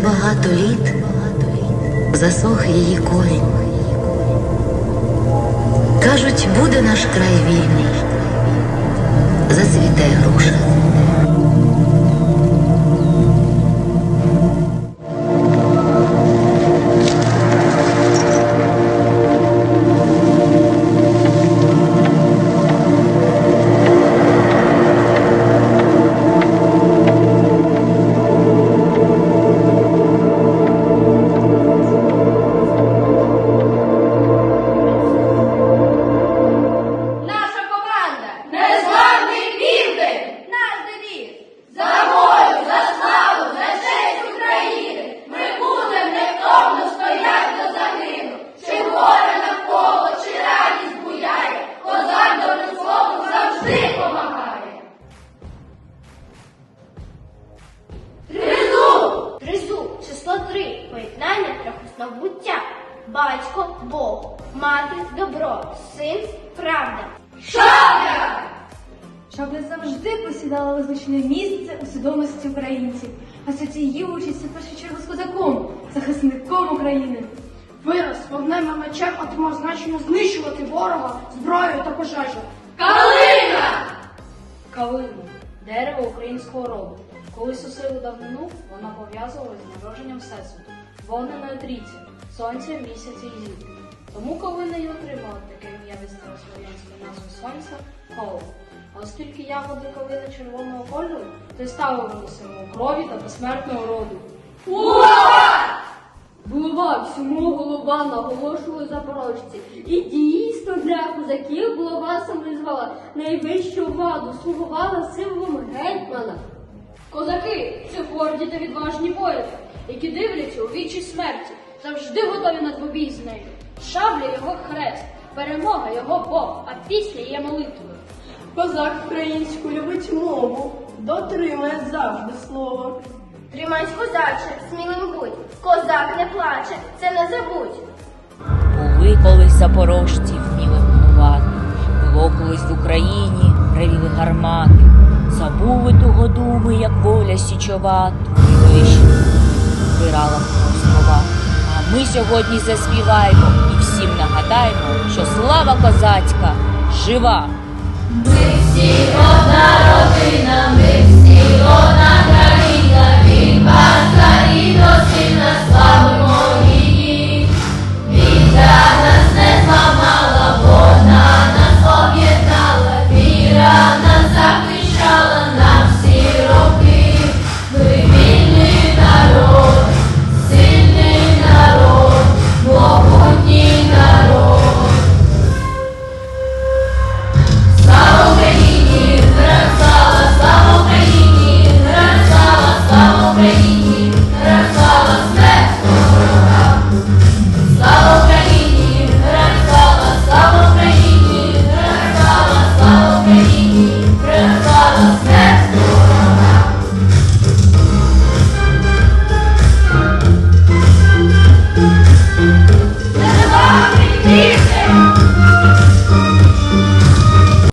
багато літ засох її корінь. Кажуть, буде наш край вільний, зацвіте груша. Поєднання буття. Батько Бог, мати добро, син правда. Шабля! Шабля завжди посідала визначне місце у свідомості українців, асоціюючись в першу чергу з козаком, захисником України. Вираз вогнем і мечем отримав значення знищувати ворога зброєю та пожежею. Калина! Калину дерево українського роду. Колись у силу давнину вона пов'язувалася з народженням Всесвіту, вогненої трійці, сонця, місяця і зірки. Тому калина й отримала таке ім'я від старослов'янської назви сонця Коло. А оскільки ягоди калини червоного кольору, то й стали вони символом крові та безсмертного роду. Булава, всьому голова наголошували запорожці. І дійсно для козаків булава символізувала найвищу владу, слугувала символом гетьмана. Козаки це горді та відважні воїни, які дивляться у вічі смерті, завжди готові на двобій з нею. Шабля його хрест, перемога його Бог, а після є молитвою. Козак українську любить мову, дотримає завжди слово. Тримайсь, козаче, смілим будь. Козак не плаче, це не забудь. Були колись запорожці вміли панувати, було колись в Україні ревіли гармати, забули ту году ми, як воля січова, творила віщу, вбирала слова. А ми сьогодні заспіваємо і всім нагадаємо, що слава козацька жива. Ми всі одна родина, ми всі